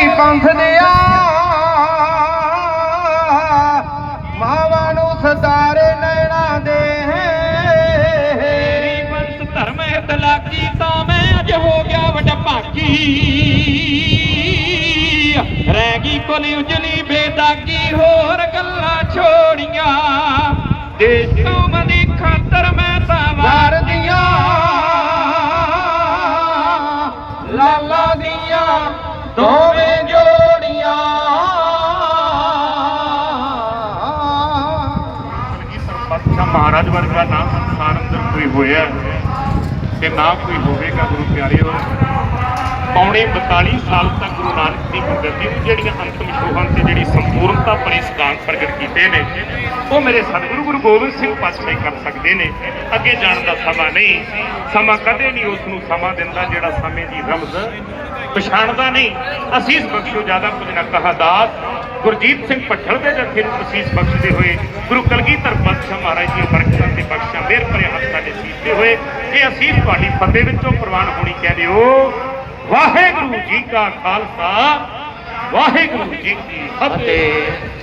ਮੇਰੀ ਪੰਥ ਦਿਆ। ਮਾਵਾਂ ਨੂੰ ਸਤਾਰੇ ਨੈਣਾ ਦੇ। ਤੇਰੀ ਬੰਸ ਧਰਮ ਹਿਤ ਤਾਂ ਮੈਂ ਅਜ ਹੋ ਗਿਆ ਵੱਡਾ ਭਾਗੀ। ਰਹਿ ਗਈ ਕੁਲ ਉਜਲੀ ਬੇਦਾਗੀ, ਹੋਰ ਗੱਲਾਂ ਛੋੜੀਆਂ। ਦੇਸ਼ ਕੌਮ ਦੀ ਖਾਤਰ ਮੈਂ ਤਾਂ ਵਾਰ ਲਾਲਾ ਦੀਆਂ ਦੋਵੇਂ ਮਹਾਰਾਜ ਵਰਗਾ ਨਾਮ ਸੰਸਾਰ ਅੰਦਰ ਕੋਈ ਹੋਇਆ ਤੇ ਨਾ ਕੋਈ ਹੋਵੇਗਾ, ਗੁਰੂ ਪਿਆਰਿਓ, ਪੌਣੇ 42 ਸਾਲ ਤੱਕ ਗੁਰੂ ਨਾਨਕ ਦੀ ਗੁਰਗੱਦੀ ਨੂੰ ਜਿਹੜੀਆਂ ਅੰਤਮ ਸ਼ੋਹਾਂ ਤੇ ਜਿਹੜੀ ਸੰਪੂਰਨਤਾ ਭਰੇ ਸਿਧਾਂਤ ਪ੍ਰਗਟ ਕੀਤੇ ਨੇ, ਉਹ ਮੇਰੇ ਸਤਿਗੁਰੂ ਗੁਰੂ ਗੋਬਿੰਦ ਸਿੰਘ ਪਾਤਸ਼ਾਹ ਕਰ ਸਕਦੇ ਨੇ। ਅੱਗੇ ਜਾਣ ਦਾ ਸਮਾਂ ਨਹੀਂ, ਸਮਾਂ ਕਦੇ ਨਹੀਂ ਉਸ ਨੂੰ ਸਮਾਂ ਦਿੰਦਾ ਜਿਹੜਾ ਸਮੇਂ ਦੀ ਰਮਜ਼ ਪਛਾਣਦਾ ਨਹੀਂ। ਅਸੀਸ ਬਖਸ਼ੋ ਜ਼ਿਆਦਾ ਕੁਝ ਨਾ ਕਹਾ, ਦਾਸ ਗੁਰਜੀਤ ਸਿੰਘ ਭੱਠਲ ਦੇ ਜਥੇ ਨੂੰ ਅਸੀਸ ਬਖਸ਼ਦੇ ਹੋਏ, ਗੁਰੂ ਕਲਗੀਧਰ ਪਾਤਸ਼ਾਹ ਮਹਾਰਾਜ ਦੀਆਂ ਬਰਕਤਾਂ ਤੇ ਬਖਸ਼ਾਂ ਮਿਹਰ ਭਰੇ ਹੱਥ ਸਾਡੇ ਸੀਤੇ ਹੋਏ, ਇਹ ਅਸੀਸ ਤੁਹਾਡੀ ਫਤਿਹ ਵਿੱਚੋਂ ਪ੍ਰਵਾਨ ਹੋਣੀ ਕਹਿੰਦੇ ਹੋ ਵਾਹਿਗੁਰੂ ਜੀ ਕਾ ਖਾਲਸਾ, ਵਾਹਿਗੁਰੂ ਜੀ ਕੀ ਫਤਿਹ।